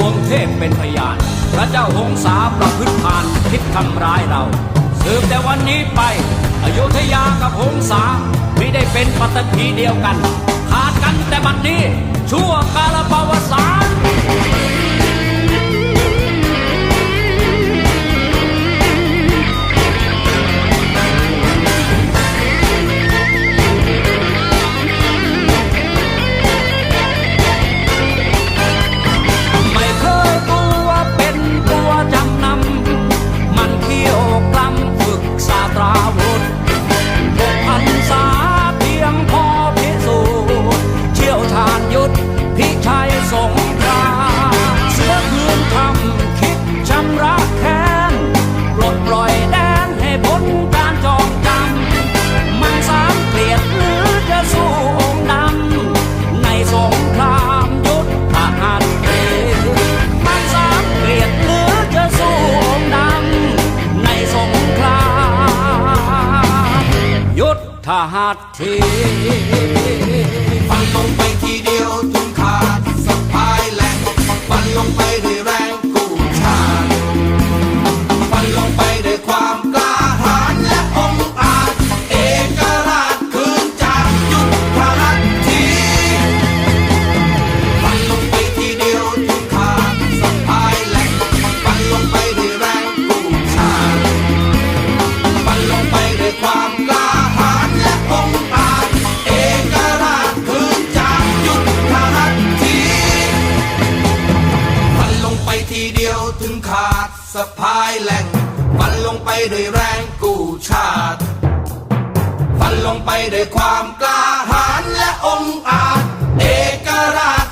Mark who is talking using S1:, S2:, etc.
S1: วงเทพเป็นพยาน พระเจ้าหงสาประพฤติผ่านคิดทำร้ายเรา สืบแต่วันนี้ไป อยุธยากับหงสาไม่ได้เป็นปฏิพีเดียวกัน ขาดกันแต่บัดนี้ชั่วกาลประ
S2: วัติศาสตร์ หัตถีไสะพายแหล่งฟันลงไปด้วยแรงกู้ชาติ ฟันลงไปด้วยความกล้าหาญและองอาจ เอกราช